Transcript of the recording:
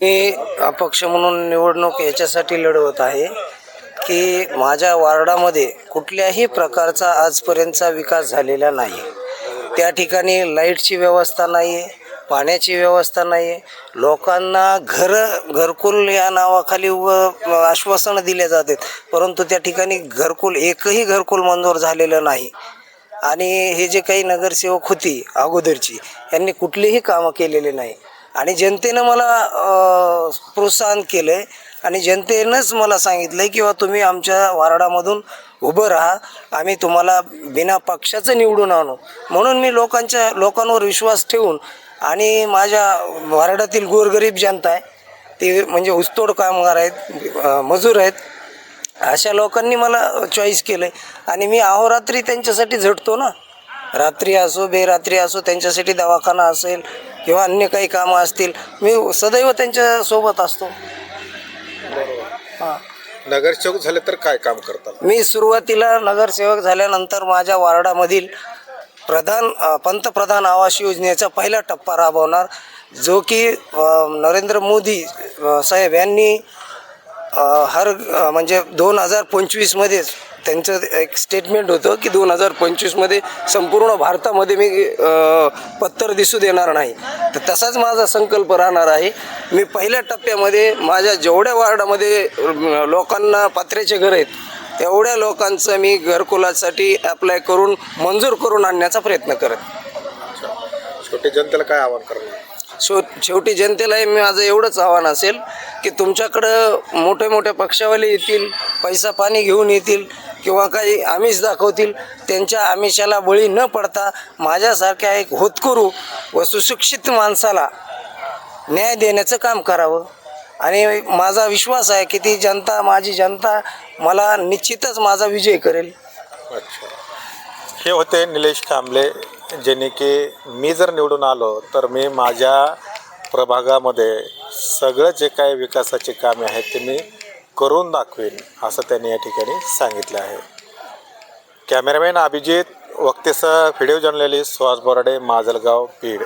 मी अपक्ष म्हणून निवडणूक याच्यासाठी लढवत आहे की माझ्या वार्डामध्ये कुठल्याही प्रकारचा आजपर्यंतचा विकास झालेला नाही. त्या ठिकाणी लाईटची व्यवस्था नाही आहे पाण्याची व्यवस्था नाही. आहे लोकांना घर घरकुल या नावाखाली व आश्वासनं दिले जातात परंतु त्या ठिकाणी घरकुल एकही घरकुल मंजूर झालेलं नाही. आणि हे जे काही नगरसेवक होती अगोदरची यांनी कुठलीही कामं केलेली नाही. आणि जनतेनं मला प्रोत्साहन केलं आहे आणि जनतेनंच मला सांगितलं आहे किंवा तुम्ही आमच्या वार्डामधून उभं राहा. आम्ही तुम्हाला बिना पक्षाचं निवडून आणू. म्हणून मी लोकांच्या लोकांवर विश्वास ठेवून आणि माझ्या वार्डातील गोरगरीब जनता आहे ते म्हणजे उस्तोड कामगार आहेत मजूर आहेत अशा लोकांनी मला चॉईस केलं आहे आणि मी अहोरात्री त्यांच्यासाठी झटतो ना. रात्री असो बेरात्री असो त्यांच्यासाठी दवाखाना असेल किंवा अन्य काही कामं असतील मी सदैव त्यांच्यासोबत असतो. हां. नगरसेवक झाले तर काय काम करतात? मी सुरुवातीला नगरसेवक झाल्यानंतर माझ्या वार्डामधील प्रधान पंतप्रधान आवास योजनेचा पहिला टप्पा राबवणार जो की नरेंद्र मोदी साहेब यांनी हर म्हणजे दोन हजार पंचवीसमध्येच त्यांचं एक स्टेटमेंट होतं की दोन हजार पंचवीसमध्ये संपूर्ण भारतामध्ये मी पत्तर दिसू देणार नाही. तर तसाच माझा संकल्प राहणार आहे. मी पहिल्या टप्प्यामध्ये माझ्या जेवढ्या वार्डामध्ये लोकांना पत्र्याचे घर आहेत तेवढ्या लोकांचं मी घरकुलासाठी अप्लाय करून मंजूर करून आणण्याचा प्रयत्न करत. छोटे जनतेला काय आवाहन करणार? शेव शेवटी जनतेलाही माझं एवढंच आव्हान असेल की तुमच्याकडं मोठे मोठे पक्षावाले येतील पैसा पाणी घेऊन येतील किंवा काही आमिष दाखवतील त्यांच्या आमिषाला बळी न पडता माझ्यासारख्या एक होतकरू व सुशिक्षित माणसाला न्याय देण्याचं काम करावं. आणि माझा विश्वास आहे की ती जनता माझी जनता मला निश्चितच माझा विजय करेल. अच्छा. हे होते निलेश कांबळे ज्यांनी की मी जर निवडून आलो तर मी माझ्या प्रभागामध्ये सगळं जे काही विकासाचे कामे आहेत ते मी करून दाखवेन असं त्यांनी या ठिकाणी सांगितलं आहे. कॅमेरामॅन अभिजित वक्तेसह व्हिडिओ जर्नलिस्ट सुहास बोराडे माजलगाव बीड.